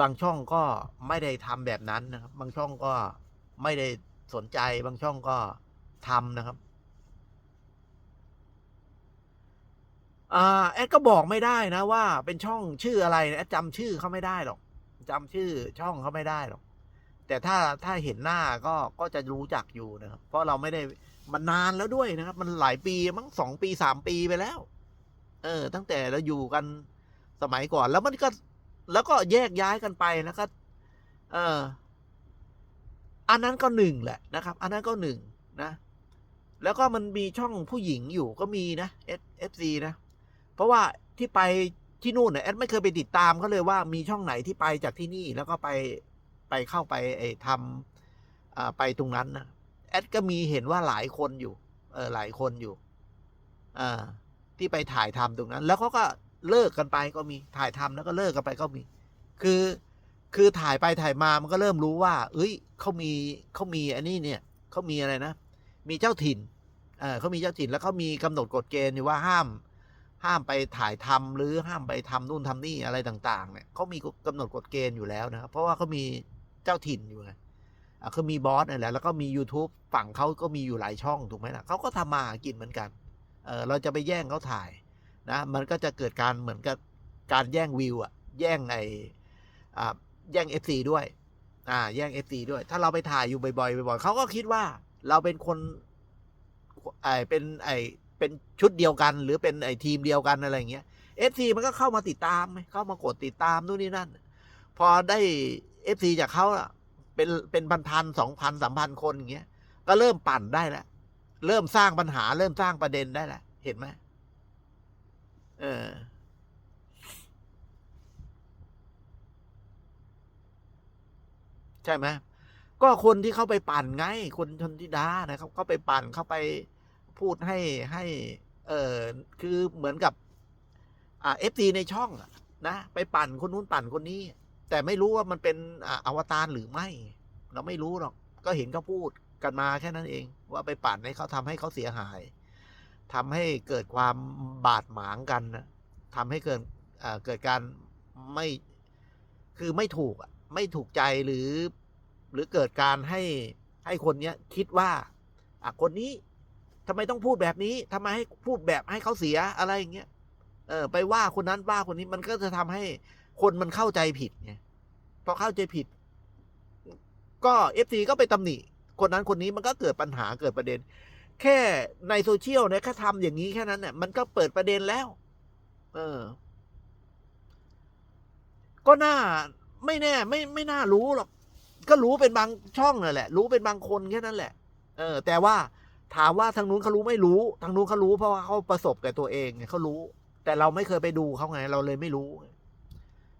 บางช่องก็ไม่ได้ทำแบบนั้นนะครับ บางช่องก็ไม่ได้สนใจ บางช่องก็ทำนะครับอ่าแอดก็บอกไม่ได้นะว่าเป็นช่องชื่ออะไรแอดจำชื่อเขาไม่ได้หรอกจำชื่อช่องเขาไม่ได้หรอก แต่ถ้าถ้าเห็นหน้าก็ก็จะรู้จักอยู่นะครับ เพราะเราไม่ได้มันนานแล้วด้วยนะครับ มันหลายปีมั้งสองปีสามปีไปแล้ว เออ ตั้งแต่เราอยู่กันสมัยก่อน แล้วมันก็ แล้วก็แยกย้ายกันไปแล้วก็เอออันนั้นก็หนึ่งแหละนะครับ อันนั้นก็หนึ่งนะ แล้วก็มันมีช่องผู้หญิงอยู่ก็มีนะ F F C นะ เพราะว่าที่ไปที่นู่นเนี่ยแอดไม่เคยไปติดตามเขาเลยว่ามีช่องไหนที่ไปจากที่นี่แล้วก็ไปไปเข้าไปไอ้ทำไปตรงนั้นนะแอดก็มีเห็นว่าหลายคนอยู่ เออหลายคนอยู่อ่าที่ไปถ่ายทำตรงนั้น แล้วเขาก็ เลิกกันไปก็มีถ่ายทำแล้วก็เลิกกันไปก็มี คือคือถ่ายไปถ่ายมามันก็เริ่มรู้ว่า เอ้ยเขามีเขามีอันนี้เนี่ยเขามีอะไรนะ มีเจ้าถิ่นเออเขามีเจ้าถิ่นแล้วเขามีกำหนดกฎเกณฑ์อยู่ว่าห้าม ห้ามไปถ่ายทำหรือห้ามไปทำนู่นทำนี่อะไรต่างๆเนี่ยเขามีกำหนดกฎเกณฑ์อยู่แล้วนะครับ เพราะว่าเขามีเจ้าถิ่นอยู่ไงอะเขามีบอสนี่นแหละแล้วก็มี YouTube ฝั่งเขาก็มีอยู่หลายช่องถูกไหมล่ะเขาก็ทำมาหากินเหมือนกันเออเราจะไปแย่งเขาถ่าย นะมันก็จะเกิดการเหมือนกับการแย่งวิวอะแย่งไอแย่ง FC ด้วยอ่าแย่ง FC ด้วย ถ้าเราไปถ่ายอยู่บ่อยๆบ่อยๆเขาก็คิดว่าเราเป็นคนไอเป็นไอเป็นชุดเดียวกัน หรือเป็นไอทีมเดียวกันอะไรอย่างเงี้ย FC มันก็เข้ามาติดตามไหมเข้ามากดติดตามนู่นนี่นั่น พอได้ FC จากเขาเป็นเป็นพันพันสองพันสามพันคนอย่างเงี้ยก็เริ่มปั่นได้แล้วเริ่มสร้างปัญหาเริ่มสร้างประเด็นได้แล้วเห็นไหม เออใช่ไหมก็คนที่เข้าไปปั่นไง คนชนทิดานะครับ เขาไปปั่นเข้าไปพูดให้ให้ เออคือเหมือนกับ อ่าเอฟซีในช่องนะ ไปปั่นคนนู้นปั่นคนนี้ แต่ไม่รู้ว่ามันเป็นออวตารหรือไม่ เราไม่รู้หรอก ก็เห็นเขาพูดกันมาแค่นั้นเอง ว่าไปปั่นให้เขาทำให้เขาเสียหาย ทำให้เกิดความบาดหมางกันนะทำให้เกิดเกิดการไม่คือไม่ถูกไม่ถูกใจหรือ หรือเกิดการให้ให้คนเนี้ยคิดว่าอะคนนี้ทำไมต้องพูดแบบนี้ทำไมให้พูดแบบให้เขาเสียอะไรอย่างเงี้ยเออไปว่าคนนั้นว่าคนนี้มันก็จะทำให้คนมันเข้าใจผิดไงพอเข้าใจผิด ก็เอฟซีก็ไปตำหนิคนนั้นคนนี้มันก็เกิดปัญหาเกิดประเด็น แค่ในโซเชียลเนี่ยแค่ทำอย่างนี้แค่นั้นเนี่ยมันก็เปิดประเด็นแล้ว เออ ก็น่าไม่แน่ ไม่ไม่น่ารู้หรอก ก็รู้เป็นบางช่องนั่นแหละ รู้เป็นบางคนแค่นั้นแหละ เออ แต่ว่าถามว่าทางนู้นเขารู้ไม่รู้ ทางนู้นเขารู้เพราะว่าเขาประสบกับตัวเองไงเขารู้ แต่เราไม่เคยไปดูเขาไง เราเลยไม่รู้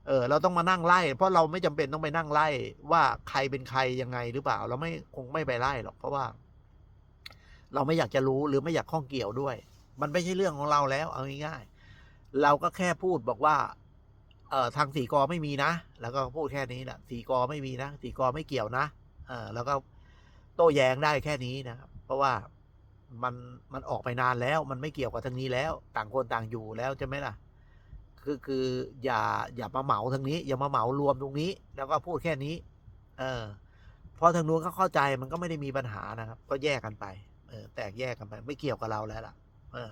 เออ เราต้องมานั่งไล่ เพราะเราไม่จำเป็นต้องไปนั่งไล่ว่าใครเป็นใครยังไงหรือเปล่า เราไม่คงไม่ไปไล่หรอกเพราะว่า เราไม่อยากจะรู้หรือไม่อยากข้องเกี่ยวด้วย มันไม่ใช่เรื่องของเราแล้ว เอาง่ายๆเราก็แค่พูดบอกว่า เอ่อทางสีกอไม่มีนะ แล้วก็พูดแค่นี้แหละสีกอไม่มีนะสีกอไม่เกี่ยวนะเออแล้วก็โต้แย้งได้แค่นี้นะครับ เพราะว่ามันมันออกไปนานแล้ว มันไม่เกี่ยวกับทางนี้แล้ว ต่างคนต่างอยู่แล้วใช่ไหมล่ะ คือคืออย่าอย่ามาเหมาทางนี้ อย่ามาเหมารวมตรงนี้ แล้วก็พูดแค่นี้ เออพอทางนู้นเขาเข้าใจมันก็ไม่ได้มีปัญหานะครับ ก็แยกกันไป เออแตกแยกกันไป ไม่เกี่ยวกับเราแล้วล่ะ เออ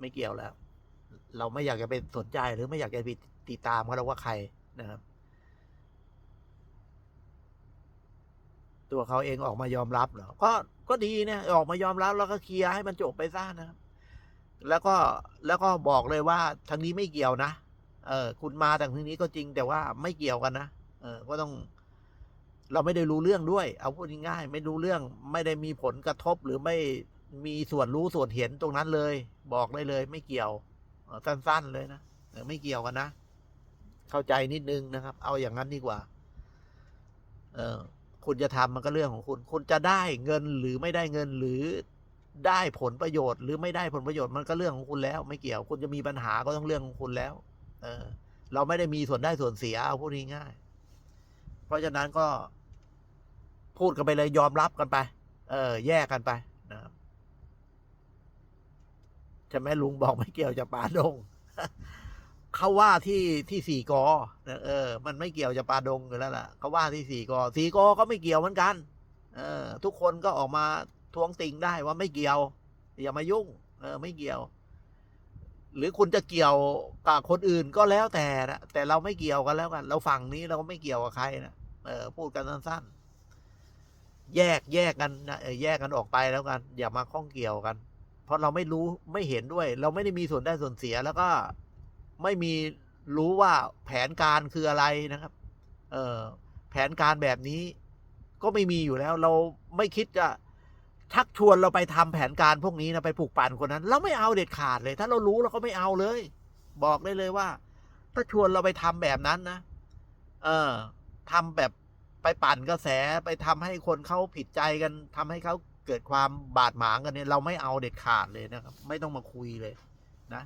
ไม่เกี่ยวแล้ว เราไม่อยากจะไปสนใจหรือไม่อยากจะไปติดตามเขาแล้วว่าใครนะครับ ตัวเขาเองออกมายอมรับเหรอก็ก็ดีนะออกมายอมรับแล้วก็เคลียร์ให้มันจบไปซะนะครับแล้วก็แล้วก็บอกเลยว่าทางนี้ไม่เกี่ยวนะ เออ คุณมาทางทางนี้ก็จริงแต่ว่าไม่เกี่ยวกันนะ เออ ก็ต้อง เราไม่ได้รู้เรื่องด้วย เอาพูดง่ายๆไม่รู้เรื่อง ไม่ได้มีผลกระทบหรือไม่มีส่วนรู้ส่วนเห็นตรงนั้นเลย บอกได้เลย ไม่เกี่ยวสั้นๆเลยนะไม่เกี่ยวกันนะ เข้าใจนิดนึงนะครับ เอาอย่างนั้นดีกว่า เออคุณจะทำมันก็เรื่องของคุณ คุณจะได้เงินหรือไม่ได้เงินหรือได้ผลประโยชน์ หรือไม่ได้ผลประโยชน์มันก็เรื่องของคุณแล้ว ไม่เกี่ยว คุณจะมีปัญหาก็ต้องเรื่องของคุณแล้ว เออ เราไม่ได้มีส่วนได้ส่วนเสียเอาพูดง่ายๆ เพราะฉะนั้นก็พูดกันไปเลยยอมรับกันไป เออ แยกกันไปนะครับใช่ไหมลุงบอกไม่เกี่ยวจะป่าดงเขาว่าที่ที่สี่กอเออ มันไม่เกี่ยวจะปาดงอยู่แล้วล่ะเขาว่าที่สี่กอสี่กอก็ไม่เกี่ยวเหมือนกัน เออ ทุกคนก็ออกมาทวงติงได้ว่าไม่เกี่ยวอย่ามายุ่ง เออ ไม่เกี่ยว หรือคุณจะเกี่ยวกับคนอื่นก็แล้วแต่นะแต่เราไม่เกี่ยวกันแล้วกัน เราฝั่งนี้เราก็ไม่เกี่ยวกับใครนะเออพูดกันสั้นๆ แยกแยกกันนะแยกกันออกไปแล้วกัน อย่ามาข้องเกี่ยวกัน เพราะเราไม่รู้ไม่เห็นด้วย เราไม่ได้มีส่วนได้ส่วนเสียแล้วก็ไม่มีรู้ว่าแผนการคืออะไรนะครับ เออแผนการแบบนี้ก็ไม่มีอยู่แล้ว เราไม่คิดจะ ชักชวนเราไปทำแผนการพวกนี้นะไปผูกปั่นคนนั้น เราไม่เอาเด็ดขาดเลย ถ้าเรารู้เราก็ไม่เอาเลย บอกได้เลยว่า ถ้าชวนเราไปทำแบบนั้นนะเออทำแบบไปปั่นกระแสไปทำให้คนเขาผิดใจกันทำให้เขาเกิดความบาดหมางกันเนี่ยเราไม่เอาเด็ดขาดเลยนะครับ ไม่ต้องมาคุยเลยนะ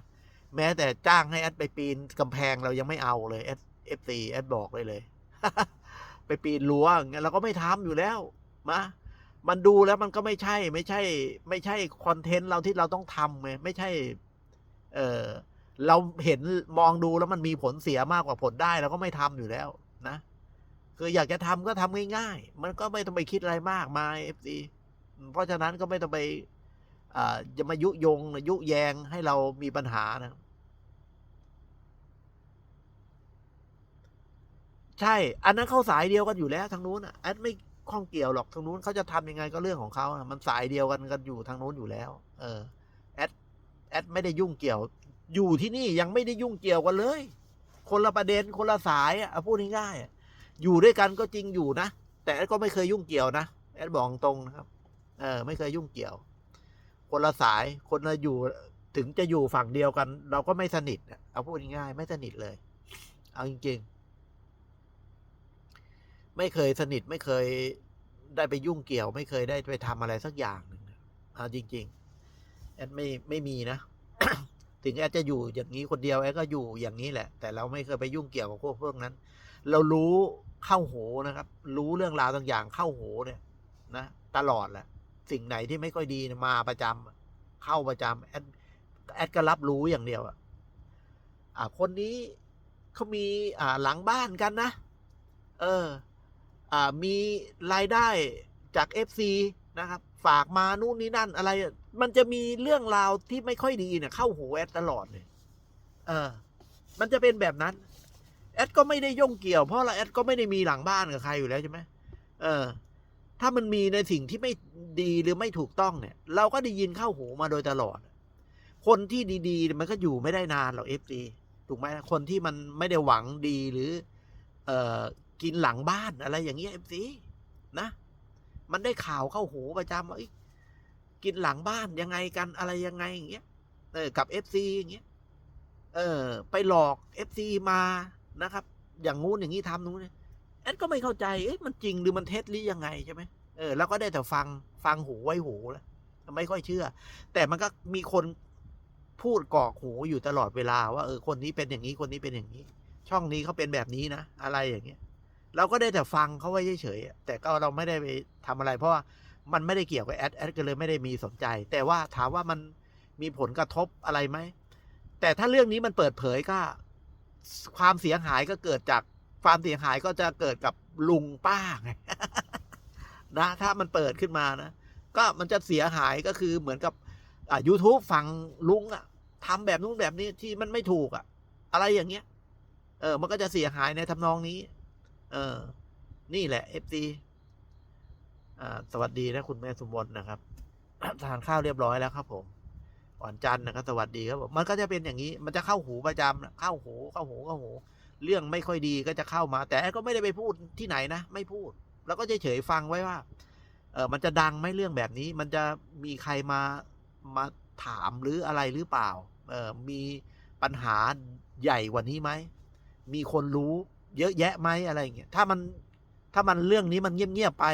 แม้แต่จ้างให้แอดไปปีนกำแพงเรายังไม่เอาเลยแอดเอฟซีแอดบอกเลยเลย ไปปีนรั้วอย่างเงี้ยเราก็ไม่ทำอยู่แล้วมา มันดูแล้วมันก็ไม่ใช่ ไม่ใช่ ไม่ใช่คอนเทนต์เราที่เราต้องทำไงไม่ใช่ เออเราเห็นมองดูแล้วมันมีผลเสียมากกว่าผลได้เราก็ไม่ทำอยู่แล้ว นะ คืออยากจะทำก็ทำง่ายๆ มันก็ไม่ต้องไปคิดอะไรมากมายเอฟซีเพราะฉะนั้นก็ไม่ต้องไปอ่าจะมายุยงหรือยุแยงให้เรามีปัญหานะ ใช่ อันนั้นเข้าสายเดียวกันอยู่แล้วทางนู้นอะแอดไม่ ข้องเกี่ยวหรอกทางนู้นเขาจะทำยังไงก็เรื่องของเขามันสายเดียวกันกันอยู่ทางนู้นอยู่แล้ว เออแอดแอดไม่ได้ยุ่งเกี่ยว อยู่ที่นี่ยังไม่ได้ยุ่งเกี่ยวกันเลย คนละประเด็นคนละสายอะเอาพูดง่ายๆอยู่ด้วยกันก็จริงอยู่นะแต่แอดก็ไม่เคยยุ่งเกี่ยวนะแอดบอกตรงนะครับ เออ ไม่เคยยุ่งเกี่ยว คนละสายคนละอยู่ถึงจะอยู่ฝั่งเดียวกัน เราก็ไม่สนิทเอาพูดง่ายๆไม่สนิทเลย เอาจริง ๆ ไม่เคยสนิทไม่เคยได้ไปยุ่งเกี่ยว ไม่เคยได้ไปทำอะไรสักอย่างหนึ่งเอาจริง ๆ แอดไม่ไม่มีนะ ถึงแอดจะอยู่อย่างนี้คนเดียวแอดก็อยู่อย่างนี้แหละ แต่เราไม่เคยไปยุ่งเกี่ยวกับพวกพวกนั้น เรารู้เข้าหูนะครับ รู้เรื่องราวต่างอย่างเข้าหูเนี่ยนะตลอดแหละ สิ่งไหนที่ไม่ค่อยดีมาประจำเข้าประจำแอดแอดก็รับรู้อย่างเดียวอะอ่าคนนี้เขามีอ่าหลังบ้านกันนะ เออ มีรายได้จากเอฟซีนะครับ ฝากมานู่นนี่นั่นอะไร มันจะมีเรื่องราวที่ไม่ค่อยดีเนี่ยเข้าหูแอดตลอดเลยเออ มันจะเป็นแบบนั้น แอดก็ไม่ได้ย่งเกี่ยวเพราะอะแอดก็ไม่ได้มีหลังบ้านกับใครอยู่แล้วใช่ไหมเออ ถ้ามันมีในสิ่งที่ไม่ดีหรือไม่ถูกต้องเนี่ย เราก็ได้ยินเข้าหูมาโดยตลอด คนที่ดีๆ มันก็อยู่ไม่ได้นานหรอกเอฟซีถูกไหมคนที่มันไม่ได้หวังดีหรือ เอ่อ กินหลังบ้านอะไรอย่างเงี้ยเอฟซีนะ มันได้ข่าวเข้าหูประจำว่ากินหลังบ้านยังไงกันอะไรยังไงอย่างเงี้ยเออกับเอฟซีอย่างเงี้ยเออ ไปหลอกเอฟซีมานะครับ อย่างงู้นอย่างนี้ทำนู้นเนี่ยแอดก็ไม่เข้าใจเอ๊ะมันจริงหรือมันเท็จหรือยังไงใช่ไหมเออแล้วก็ได้แต่ฟังฟังหูไว้หูแล้วไม่ค่อยเชื่อ แต่มันก็มีคนพูดกอกหูอยู่ตลอดเวลาว่าเออคนนี้เป็นอย่างนี้คนนี้เป็นอย่างนี้ ช่องนี้เขาเป็นแบบนี้นะ อะไรอย่างเงี้ย เราก็ได้แต่ฟังเขาไว้เฉยๆแต่ก็เราไม่ได้ไปทำอะไร เพราะว่ามันไม่ได้เกี่ยวกับแอดแอดก็เลยไม่ได้มีสนใจ แต่ว่าถามว่ามันมีผลกระทบอะไรไหม แต่ถ้าเรื่องนี้มันเปิดเผยก็ ความเสียหายก็เกิดจากความเสียหายก็จะเกิดกับลุงป้าไงนะ ถ้ามันเปิดขึ้นมานะ ก็มันจะเสียหายก็คือเหมือนกับอ่า YouTube ฝั่งลุงอะทำแบบนู้นแบบนี้ที่มันไม่ถูกอะอะไรอย่างเงี้ย เออ มันก็จะเสียหายในทำนองนี้ เออ นี่แหละ FD อ่า สวัสดีนะคุณแม่สมบลนะครับ ทานข้าวเรียบร้อยแล้วครับผมอ่อนจันนะครับสวัสดีครับผมมันก็จะเป็นอย่างนี้ มันจะเข้าหูประจำนะเข้าหูเข้าหูเข้าหู เรื่องไม่ค่อยดีก็จะเข้ามา แต่ก็ไม่ได้ไปพูดที่ไหนนะ ไม่พูด แล้วก็เฉยๆฟังไว้ว่า เออมันจะดังไหมเรื่องแบบนี้ มันจะมีใครมามาถามหรืออะไรหรือเปล่า เออมีปัญหาใหญ่กว่านี้ไหม มีคนรู้ เยอะแยะไหมอะไรอย่างเงี้ยถ้ามันถ้ามันเรื่องนี้มันเงียบๆไป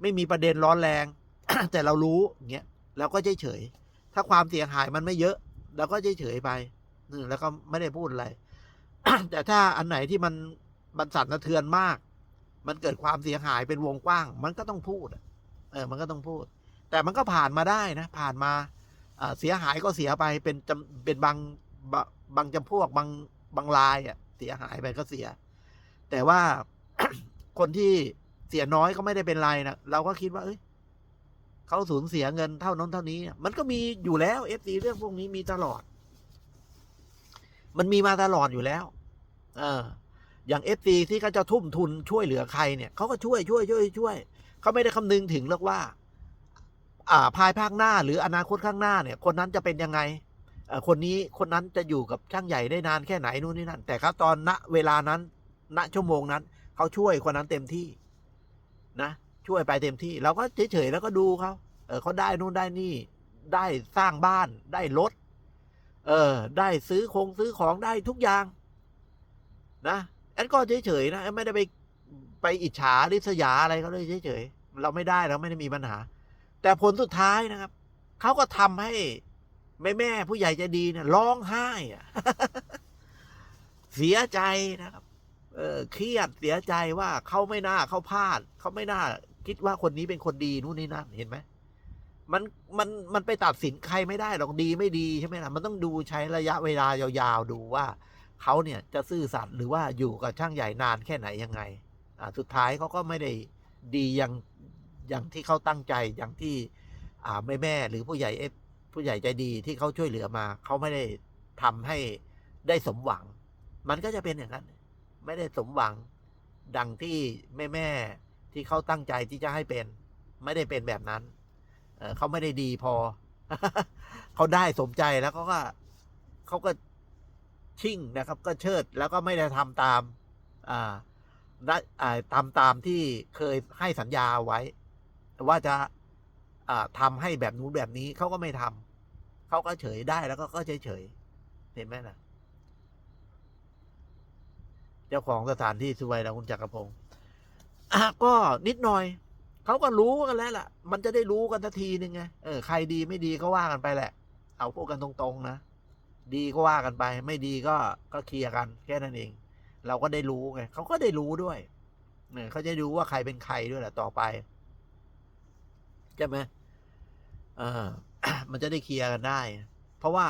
ไม่มีประเด็นร้อนแรง แต่เรารู้อย่างเงี้ยเราก็เฉยๆถ้าความเสียหายมันไม่เยอะเราก็เฉยๆไปอืมแล้วก็ไม่ได้พูดอะไร แต่ถ้าอันไหนที่มันมันสั่นสะเทือนมาก มันเกิดความเสียหายเป็นวงกว้าง มันก็ต้องพูดเออ มันก็ต้องพูด แต่มันก็ผ่านมาได้นะ ผ่านมาเสียหายก็เสียไปเป็นจำเป็นบางบางจำพวกบางบางรายอะเสียหายไปก็เสีย แต่ว่าคนที่เสียน้อยก็ไม่ได้เป็นไรนะเราก็คิดว่า เอ้ยเขาสูญเสียเงินเท่านั้นเท่านี้ มันก็มีอยู่แล้วเอฟซีเรื่องพวกนี้มีตลอด มันมีมาตลอดอยู่แล้ว เออ อย่างเอฟซีที่เขาจะทุ่มทุนช่วยเหลือใครเนี่ยเขาก็ช่วยช่วยช่วยช่วยเขาไม่ได้คำนึงถึงหรอกว่า อ่าภายภาคหน้า หรืออนาคตข้างหน้าเนี่ย คนนั้นจะเป็นยังไงคนนี้คนนั้นจะอยู่กับช่างใหญ่ได้นานแค่ไหนนู่นนี่นั่นแต่ครับตอนณเวลานั้น ณชั่วโมงนั้น เขาช่วยคนนั้นเต็มที่นะ ช่วยไปเต็มที่เราก็เฉยๆแล้วก็ดูเขาเออเขาได้นู่นได้นี่ ได้สร้างบ้านได้รถเออ ได้ซื้อคงซื้อของได้ทุกอย่าง นะแอนก็เฉยๆนะไม่ได้ไปไปอิจฉาริษยาอะไรเขาเลยเฉยๆเราไม่ได้เราไม่ได้มีปัญหา แต่ผลสุดท้ายนะครับเขาก็ทำให้แม่แม่ผู้ใหญ่ใจดีเนี่ยร้องไห้อะเสียใจนะครับ เออเครียดเสียใจว่าเขาไม่น่าเขาพลาดเขาไม่น่า คิดว่าคนนี้เป็นคนดีนู่นนี่นั่นเห็นไหมมันมันมันไปตัดสินใครไม่ได้หรอกดีไม่ดีใช่ไหมล่ะมันต้องดูใช้ระยะเวลายาวๆดูว่าเขาเนี่ยจะซื่อสัตย์หรือว่าอยู่กับช่างใหญ่นานแค่ไหนยังไงอ่าสุดท้ายเขาก็ไม่ได้ดีอย่างอย่างที่เขาตั้งใจอย่างที่อ่าแม่แม่หรือผู้ใหญ่เอฟผู้ใหญ่ใจดีที่เขาช่วยเหลือมาเขาไม่ได้ทำให้ได้สมหวัง มันก็จะเป็นอย่างนั้น ไม่ได้สมหวัง ดังที่แม่แม่ที่เขาตั้งใจที่จะให้เป็น ไม่ได้เป็นแบบนั้นเเขาไม่ได้ดีพอ เขาได้สมใจแล้วเขาก็เขาก็ชิ่งนะครับ ก็เชิดแล้วก็ไม่ได้ทำตามอ่าได้อ่าตามตามที่เคยให้สัญญาไว้ ว่าจะาทำให้แบบนู้นแบบนี้เขาก็ไม่ทำเขาก็เฉยได้แล้วก็เฉยเฉยเห็นไหมนะ จ้าของสถานที่สวยแล้วคุณจักรพงศ์ก็นิดหน่อย เขาก็รู้กันแล้วล่ะ มันจะได้รู้กันทันทีนึงไงเออใครดีไม่ดีก็ว่ากันไปแหละ เอาพูดกันตรงๆนะดีก็ว่ากันไป ไม่ดีก็ก็เคลียร์กันแค่นั้นเอง เราก็ได้รู้ไงเขาก็ได้รู้ด้วยเนี่ยเขาจะรู้ว่าใครเป็นใครด้วยแหละต่อไปใช่ไหมเออมันจะได้เคลียร์กันได้ เพราะว่า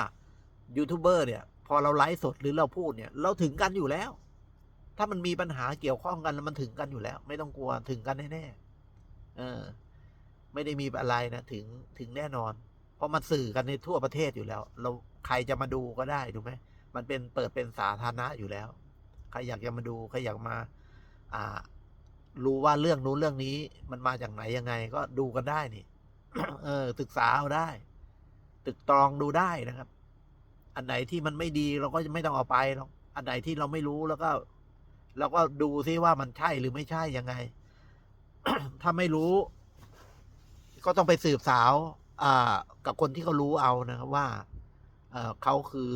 ยูทูบเบอร์เนี่ย พอเราไลฟ์สดหรือเราพูดเนี่ย เราถึงกันอยู่แล้ว ถ้ามันมีปัญหาเกี่ยวข้องกันแล้วมันถึงกันอยู่แล้ว ไม่ต้องกลัวถึงกันแน่ๆเออ ไม่ได้มีอะไรนะถึงถึงแน่นอน เพราะมันสื่อกันในทั่วประเทศอยู่แล้ว เราใครจะมาดูก็ได้ถูกไหมมันเป็นเปิดเป็นสาธารณะอยู่แล้ว ใครอยากจะมาดูใครอยากมา อ่า รู้ว่าเรื่องนู้นเรื่องนี้ มันมาจากไหนยังไง ก็ดูกันได้นี่ เออศึกษาเอาได้ตึกตรองดูได้นะครับ อันไหนที่มันไม่ดีเราก็จะไม่ต้องเอาไปหรอก อันไหนที่เราไม่รู้แล้วก็ เราก็ดูซิว่ามันใช่หรือไม่ใช่ยังไง ถ้าไม่รู้ ก็ต้องไปสืบสาวอ่ากับคนที่เขารู้เอานะครับว่าเเขาคือ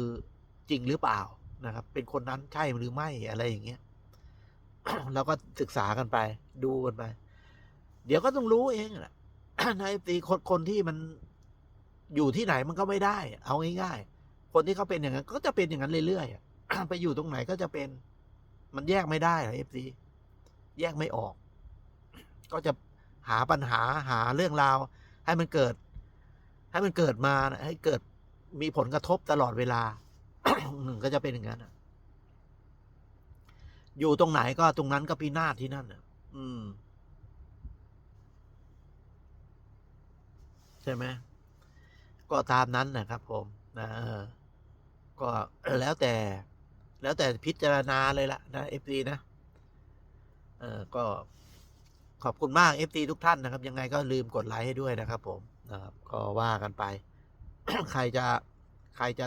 จริงหรือเปล่านะครับ เป็นคนนั้นใช่หรือไม่อะไรอย่างเงี้ยเราก็ศึกษากันไป ดูกันไป เดี๋ยวก็ต้องรู้เองแหละในตีคนคนที่มันอยู่ที่ไหนมันก็ไม่ได้ เอาง่ายๆคนที่เขาเป็นอย่างนั้นก็จะเป็นอย่างนั้นเรื่อยๆไปอยู่ตรงไหนก็จะเป็น มันแยกไม่ได้เอฟซีแยกไม่ออก ก็จะหาปัญหาหาเรื่องราว ให้มันเกิด ให้มันเกิดมานะให้เกิดมีผลกระทบตลอดเวลาหนึ่งก็จะเป็นอย่างนั้นอยู่ตรงไหนก็ตรงนั้นก็พินาศที่นั่นอะอืม ใช่ไหมก็ตามนั้นนะครับผมนะก็แล้วแต่ แล้วแต่พิจารณาเลยละนะเอฟซีนะเออก็ขอบคุณมากเอฟซีทุกท่านนะครับ ยังไงก็ลืมกดไลค์ให้ด้วยนะครับ ผมนะครับ ก็ว่ากันไป ใครจะใครจะ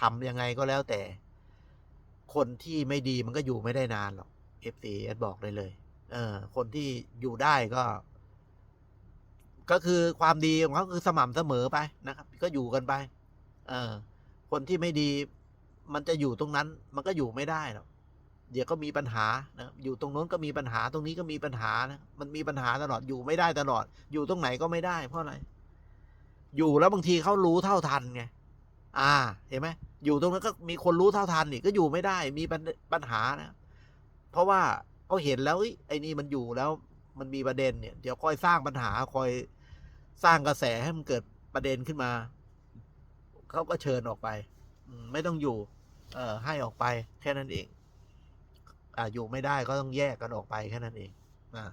ทำยังไงก็แล้วแต่ คนที่ไม่ดีมันก็อยู่ไม่ได้นานหรอกเอฟซีแอดบอกเลยเลย เออ คนที่อยู่ได้ก็ ก็คือความดีของเขาคือสม่ำเสมอไปนะครับ ก็อยู่กันไป เออคนที่ไม่ดี มันจะอยู่ตรงนั้นมันก็อยู่ไม่ได้หรอกเดี๋ยวก็มีปัญหานะอยู่ตรงโน้นก็มีปัญหาตรงนี้ก็มีปัญหานะมันมีปัญหาตลอดอยู่ไม่ได้ตลอด อยู่ตรงไหนก็ไม่ได้ เพราะอะไร อยู่แล้วบางทีเขารู้เท่าทันไงอ่าเห็นไหมอยู่ตรงนั้นก็มีคนรู้เท่าทันนี่ก็อยู่ไม่ได้มีปัญหานะเพราะว่าเขาเห็นแล้วไอ้นี่มันอยู่แล้วมันมีประเด็นเนี่ยเดี๋ยวคอยสร้างปัญหาคอยสร้างกระแสให้มันเกิดประเด็นขึ้นมาเขาก็เชิญออกไปไม่ต้องอยู่ เออให้ออกไปแค่นั้นเอง อ่าอยู่ไม่ได้ก็ต้องแยกกันออกไปแค่นั้นเองอ่า